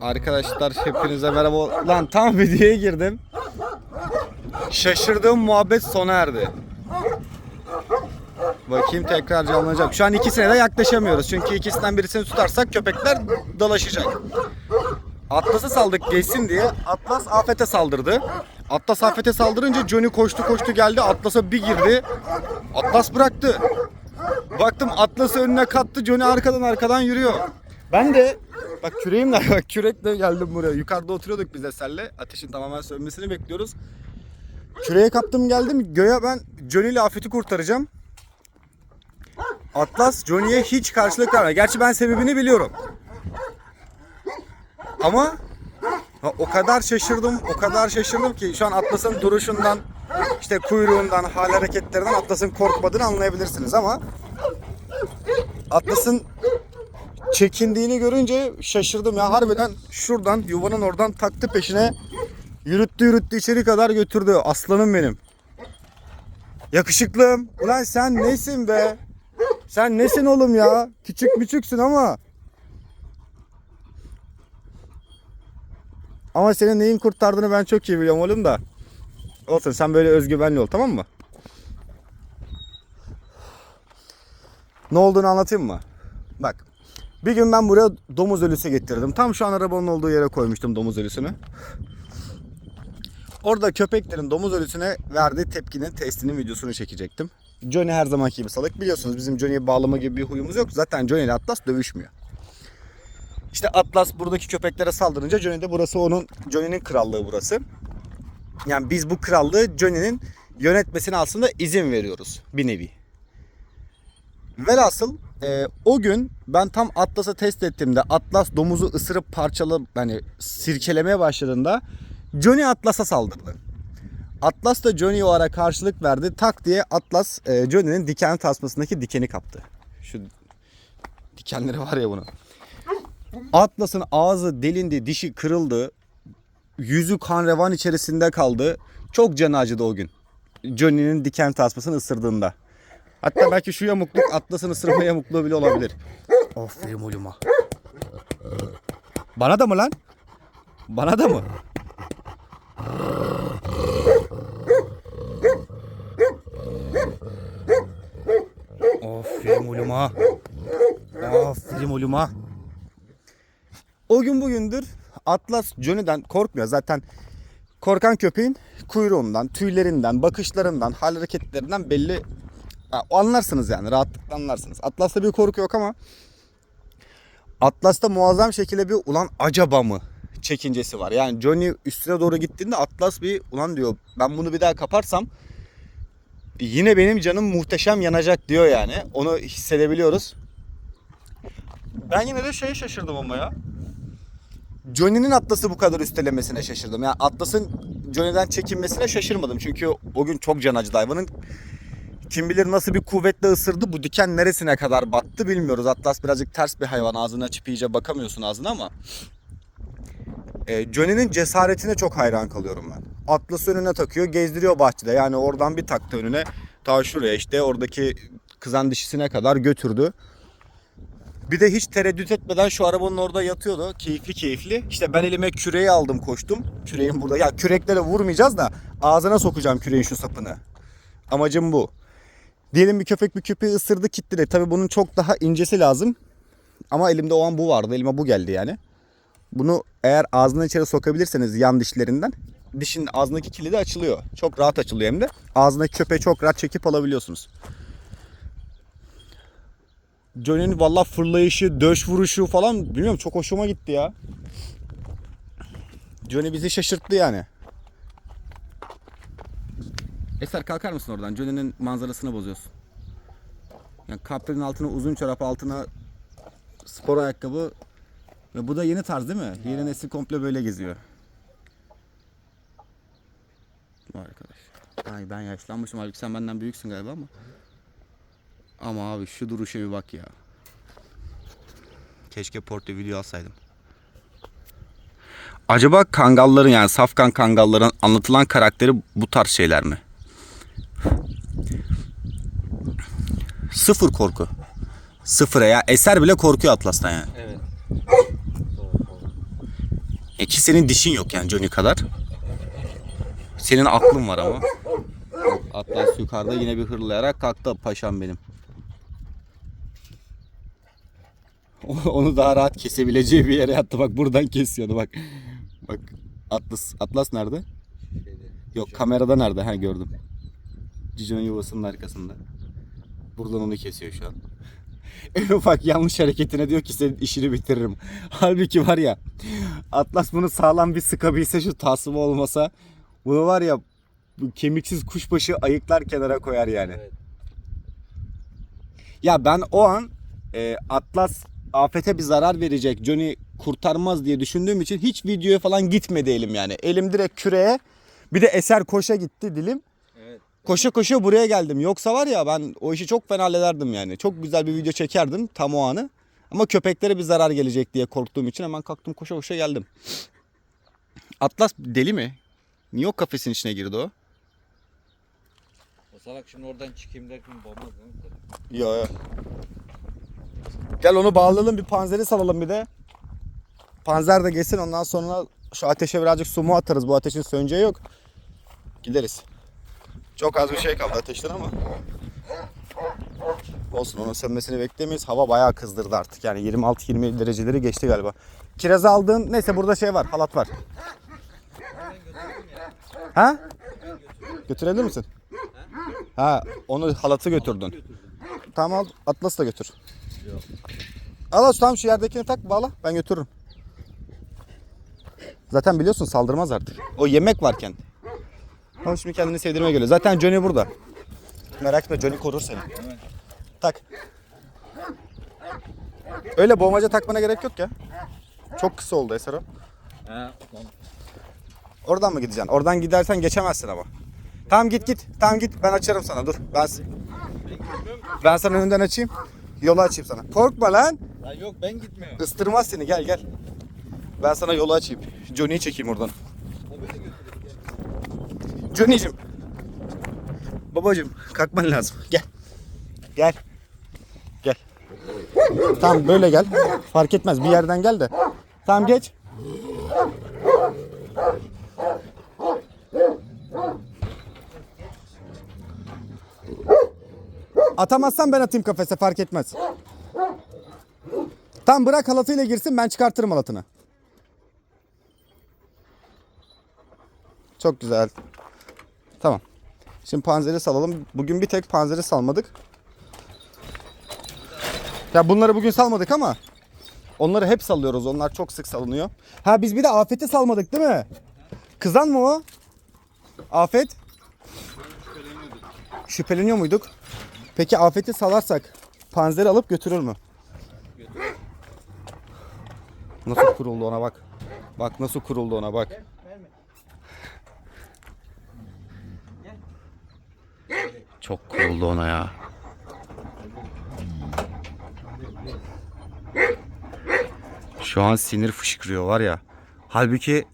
Arkadaşlar hepinize merhaba. Lan tam videoya girdim. Şaşırdığım muhabbet sona erdi. Bakayım tekrar canlanacak. Şu an ikisine de yaklaşamıyoruz. Çünkü ikisinden birisini tutarsak köpekler dalaşacak. Atlas'a saldık geçsin diye. Atlas Afet'e saldırdı. Atlas Afet'e saldırınca Johnny koştu koştu geldi. Atlas'a bir girdi. Atlas bıraktı. Baktım Atlas'ı önüne kattı. Johnny arkadan arkadan yürüyor. Ben de bak küreğimle bak kürekle geldim buraya. Yukarıda oturuyorduk biz de Sel'le. Ateşin tamamen sönmesini bekliyoruz. Küreğe kaptım geldim. Göğe ben Johnny ile Afet'i kurtaracağım. Atlas Johnny'ye hiç karşılık vermiyor. Gerçi ben sebebini biliyorum. Ama o kadar şaşırdım, o kadar şaşırdım ki şu an Atlas'ın duruşundan, işte kuyruğundan, hal hareketlerinden Atlas'ın korkmadığını anlayabilirsiniz ama Atlas'ın çekindiğini görünce şaşırdım ya harbiden şuradan yuvanın oradan taktı peşine yürüttü yürüttü içeri kadar götürdü aslanım benim. Yakışıklım. Ulan sen nesin be? Sen nesin oğlum ya? Küçük küçüksün ama. Ama senin neyin kurtardığını ben çok iyi biliyorum oğlum da. Olsun sen böyle özgüvenli ol tamam mı? Ne olduğunu anlatayım mı? Bak. Bir gün ben buraya domuz ölüsü getirdim. Tam şu an arabanın olduğu yere koymuştum domuz ölüsünü. Orada köpeklerin domuz ölüsüne verdiği tepkinin testinin videosunu çekecektim. Johnny her zamanki gibi salık. Biliyorsunuz bizim Johnny'yi bağlama gibi bir huyumuz yok. Zaten Johnny ile Atlas dövüşmüyor. İşte Atlas buradaki köpeklere saldırınca Johnny de burası onun Johnny'nin krallığı burası. Yani biz bu krallığı Johnny'nin yönetmesine aslında izin veriyoruz bir nevi. Velhasıl e, o gün ben tam Atlas'a test ettiğimde Atlas domuzu ısırıp parçalayıp hani sirkelemeye başladığında Johnny Atlas'a saldırdı. Atlas da Johnny'ye o ara karşılık verdi. Tak diye Atlas e, Johnny'nin diken tasmasındaki dikeni kaptı. Şu dikenleri var ya bunun. Atlas'ın ağzı delindi, dişi kırıldı. Yüzü kan revan içerisinde kaldı. Çok canı acıdı o gün. Johnny'nin diken tasmasını ısırdığında. Hatta belki şu yamukluk Atlas'ın ısırma yamukluğu bile olabilir. Aferin oğluma. Bana da mı lan? Bana da mı? Aferin oğluma. Aferin oğluma. O gün bugündür Atlas Johnny'den korkmuyor. Zaten korkan köpeğin kuyruğundan, tüylerinden, bakışlarından, hal hareketlerinden belli. Anlarsınız yani rahatlıkla anlarsınız. Atlas'ta bir korku yok ama Atlas'ta muazzam şekilde bir ulan acaba mı çekincesi var. Yani Johnny üstüne doğru gittiğinde Atlas bir ulan diyor ben bunu bir daha kaparsam yine benim canım muhteşem yanacak diyor yani. Onu hissedebiliyoruz. Ben yine de şeye şaşırdım ama ya. Johnny'nin Atlas'ı bu kadar üstelemesine şaşırdım. Yani Atlas'ın Johnny'den çekinmesine şaşırmadım. Çünkü o gün çok can acıdı hayvanın. Kim bilir nasıl bir kuvvetle ısırdı. Bu diken neresine kadar battı bilmiyoruz. Atlas birazcık ters bir hayvan. Ağzını açıp iyice bakamıyorsun ağzına ama. E, Johnny'nin cesaretine çok hayran kalıyorum ben. Atlas önüne takıyor, gezdiriyor bahçede. Yani oradan bir taktı önüne. Ta şuraya işte oradaki kızan dişisine kadar götürdü. Bir de hiç tereddüt etmeden şu arabanın orada yatıyordu. Keyifli keyifli. İşte ben elime küreği aldım koştum. Küreğim burada. Ya kürekle vurmayacağız da ağzına sokacağım küreğin şu sapını. Amacım bu. Diyelim bir köpek bir köpeği ısırdı kitledi. Tabii bunun çok daha incesi lazım. Ama elimde o an bu vardı. Elime bu geldi yani. Bunu eğer ağzına içeri sokabilirseniz yan dişlerinden dişin ağzındaki kilidi açılıyor. Çok rahat açılıyor hem de. Ağzındaki köpeği çok rahat çekip alabiliyorsunuz. Johnny'nin valla fırlayışı, döş vuruşu falan bilmiyorum çok hoşuma gitti ya. Johnny bizi şaşırttı yani. Eser kalkar mısın oradan? Johnny'nin manzarasını bozuyorsun. Yani kaplerin altına uzun çorap altına spor ayakkabı ve bu da yeni tarz değil mi? Yeni nesil komple böyle geziyor. Arkadaş. Ay ben yaşlanmışım halbuki sen benden büyüksün galiba ama. Ama abi şu duruşa bir bak ya. Keşke portre video alsaydım. Acaba kangalların yani safkan kangalların anlatılan karakteri bu tarz şeyler mi? Sıfır korku. Sıfıra ya. Eser bile korkuyor Atlas'tan yani. Evet. E ki senin dişin yok yani Johnny kadar. Senin aklın var ama. Atlas yukarıda yine bir hırlayarak kalktı paşam benim. Onu daha rahat kesebileceği bir yere yattı. Bak buradan kesiyordu bak. Bak Atlas Atlas nerede? Yok kamerada nerede? Ha gördüm. Cico'nun yuvasının arkasında. Buradan onu kesiyor şu an. En ufak yanlış hareketine diyor ki senin işini bitiririm. Halbuki var ya Atlas bunu sağlam bir sıkabilse şu tasma olmasa bunu var ya bu kemiksiz kuşbaşı ayıklar kenara koyar yani. Evet. Ya ben o an e, Atlas afete bir zarar verecek. Johnny kurtarmaz diye düşündüğüm için hiç videoya falan gitmedi elim yani. Elim direkt küreye. Bir de eser koşa gitti dilim. Koşa koşa buraya geldim. Yoksa var ya ben o işi çok fena hallederdim yani. Çok güzel bir video çekerdim tam o anı. Ama köpeklere bir zarar gelecek diye korktuğum için hemen kalktım koşa koşa geldim. Atlas deli mi? Niye o kafesin içine girdi o? O salak şimdi oradan çıkayım derken bomba değil mi? Ya. Gel onu bağlayalım bir panzeri salalım bir de. Panzer de geçsin ondan sonra şu ateşe birazcık su mu atarız. Bu ateşin söneceği yok. Gideriz. Çok az bir şey kaldı ateşten ama. Olsun onun sönmesini beklemeyiz. Hava bayağı kızdırdı artık. Yani 26-20 dereceleri geçti galiba. Kirazı aldığın neyse burada şey var halat var. Ha? Götürebilir misin? Ha onu halatı götürdün. Tamam al Atlas da götür. Yok. Al tamam şu yerdekini tak bağla ben götürürüm. Zaten biliyorsun saldırmaz artık. O yemek varken. Ama şimdi kendini sevdirmeye geliyor. Zaten Johnny burada. Merak etme Johnny korur seni. Tak. Öyle boğmaca takmana gerek yok ya. Çok kısa oldu Eser o. Ha, tamam. Oradan mı gideceksin? Oradan gidersen geçemezsin ama. Tamam git git. Tamam git. Ben açarım sana. Dur. Ben ben sana önden açayım. Yolu açayım sana. Korkma lan. Lan yok ben gitmiyorum. Istırmaz seni. Gel gel. Ben sana yolu açayım. Johnny'yi çekeyim oradan. Beni götürecek. Johnny'cim. Babacım kalkman lazım. Gel. Gel. Gel. Tamam böyle gel. Fark etmez. Bir yerden gel de. Tamam geç. Atamazsan ben atayım kafese fark etmez. Tamam bırak halatıyla girsin ben çıkartırım halatını. Çok güzel. Tamam. Şimdi panzeri salalım. Bugün bir tek panzeri salmadık. Ya bunları bugün salmadık ama onları hep salıyoruz. Onlar çok sık salınıyor. Ha biz bir de Afet'i salmadık değil mi? Kızan mı o? Afet? Şüpheleniyor muyduk? Peki Afet'i salarsak panzeri alıp götürür mü? Nasıl kuruldu ona bak. Bak nasıl kuruldu ona bak. Çok kuruldu ona ya. Şu an sinir fışkırıyor var ya. Halbuki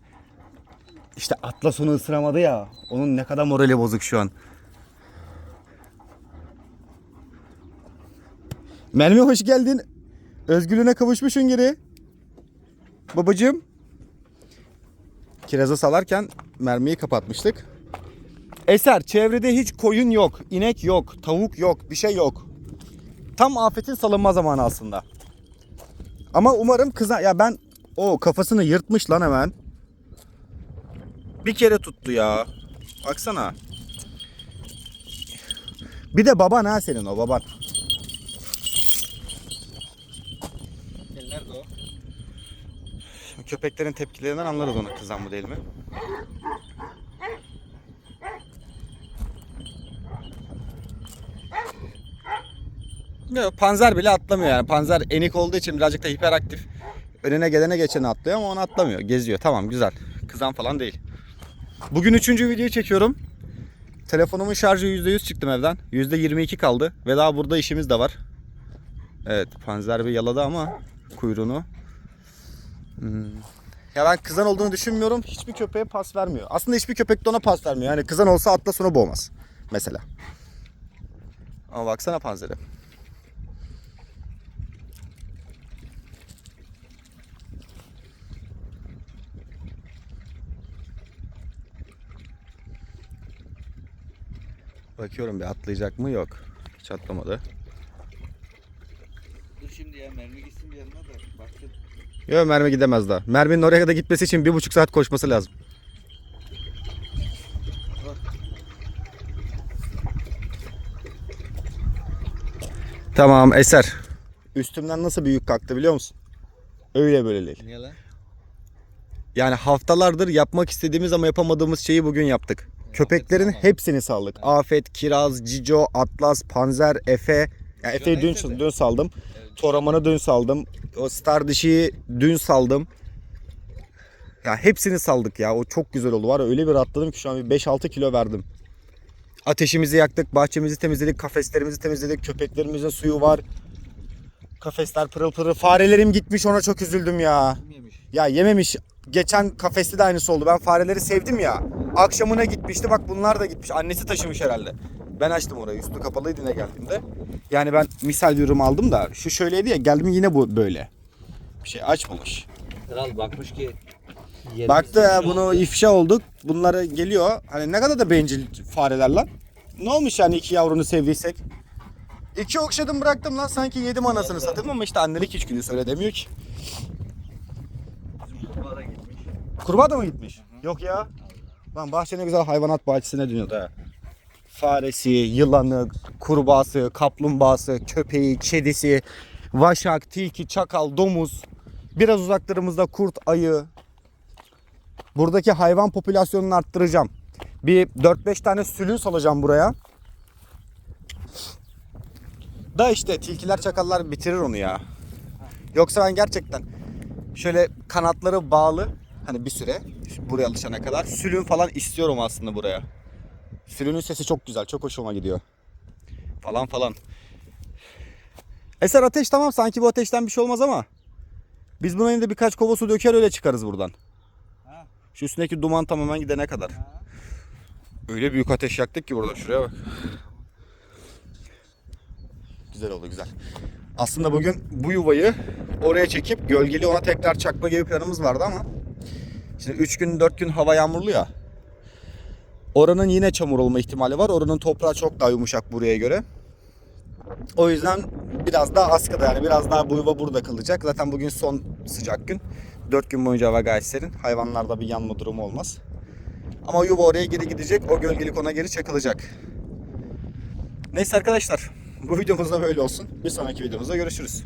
işte Atlas onu ısıramadı ya. Onun ne kadar morali bozuk şu an. Mermi hoş geldin. Özgürlüğüne kavuşmuşsun geri. Babacığım. Kirazı salarken mermiyi kapatmıştık. Eser çevrede hiç koyun yok, inek yok, tavuk yok, bir şey yok. Tam afetin salınma zamanı aslında. Ama umarım kıza ya ben o kafasını yırtmış lan hemen. Bir kere tuttu ya. Baksana. Bir de baban ha senin o baban. Nerede o? Köpeklerin tepkilerinden anlarız ona kızan mı değil mi? Yok, panzer bile atlamıyor yani. Panzer enik olduğu için birazcık da hiperaktif. Önüne gelene geçene atlıyor ama onu atlamıyor. Geziyor. Tamam güzel. Kızan falan değil. Bugün üçüncü videoyu çekiyorum. Telefonumun şarjı %100 çıktım evden. %22 kaldı. Ve daha burada işimiz de var. Evet panzer bir yaladı ama kuyruğunu. Hmm. Ya ben kızan olduğunu düşünmüyorum. Hiçbir köpeğe pas vermiyor. Aslında hiçbir köpek de ona pas vermiyor. Yani kızan olsa atla sonra boğmaz. Mesela. Ama baksana panzere. Bakıyorum bir atlayacak mı? Yok. Hiç atlamadı. Dur şimdi ya mermi gitsin bir yanına da baktım. Yok mermi gidemez daha. Merminin oraya kadar gitmesi için bir buçuk saat koşması lazım. Tamam Eser. Üstümden nasıl büyük kalktı biliyor musun? Öyle böyle değil. Niye lan? Yani haftalardır yapmak istediğimiz ama yapamadığımız şeyi bugün yaptık. Köpeklerin hepsini saldık. Afet, Kiraz, Cico, Atlas, Panzer, Efe. Ya Efe'yi dün, dün saldım. Toraman'ı dün saldım. O Star dişiyi dün saldım. Ya hepsini saldık ya. O çok güzel oldu. Var ya öyle bir rahatladım ki şu an bir 5-6 kilo verdim. Ateşimizi yaktık, bahçemizi temizledik, kafeslerimizi temizledik, köpeklerimizin suyu var. Kafesler pırıl pırıl. Farelerim gitmiş ona çok üzüldüm ya. Ya yememiş. Geçen kafeste de aynısı oldu. Ben fareleri sevdim ya. Akşamına gitmişti. Bak bunlar da gitmiş. Annesi taşımış herhalde. Ben açtım orayı. Üstü kapalıydı ne geldiğimde. Yani ben misal bir ürün aldım da şu şöyleydi ya geldim yine bu böyle. Bir şey açmamış. Kral bakmış ki Baktı ya bunu ifşa olduk. Bunları geliyor. Hani ne kadar da bencil fareler lan. Ne olmuş yani iki yavrunu sevdiysek? İki okşadım bıraktım lan sanki yedim anasını satayım ama işte annelik hiç günü öyle demiyor ki. bizim kurbağa gitmiş. Kurbağa da mı gitmiş? Yok ya. Lan bahçe ne güzel hayvanat bahçesine dönüyordu. Faresi, yılanı, kurbağası, kaplumbağası, köpeği, kedisi, vaşak, tilki, çakal, domuz. Biraz uzaklarımızda kurt, ayı. Buradaki hayvan popülasyonunu arttıracağım. Bir 4-5 tane sülü salacağım buraya. Da işte tilkiler, çakallar bitirir onu ya. Yoksa ben gerçekten şöyle kanatları bağlı hani bir süre buraya alışana kadar sülün falan istiyorum aslında buraya. Sülünün sesi çok güzel, çok hoşuma gidiyor. Falan falan. Eser ateş tamam sanki bu ateşten bir şey olmaz ama biz buna yine de birkaç kova su döker öyle çıkarız buradan. Ha. Şu üstündeki duman tamamen gidene kadar. Ha. Öyle büyük ateş yaktık ki burada şuraya bak. Güzel oldu güzel. Aslında bugün bu yuvayı oraya çekip gölgeli ona tekrar çakma gibi planımız vardı ama şimdi 3 gün 4 gün hava yağmurlu ya. Oranın yine çamur olma ihtimali var. Oranın toprağı çok daha yumuşak buraya göre. O yüzden biraz daha askıda yani biraz daha bu yuva burada kalacak. Zaten bugün son sıcak gün. 4 gün boyunca hava gayet serin. Hayvanlarda bir yanma durumu olmaz. Ama yuva oraya geri gidecek. O gölgelik ona geri çakılacak. Neyse arkadaşlar. Bu videomuz da böyle olsun. Bir sonraki videomuzda görüşürüz.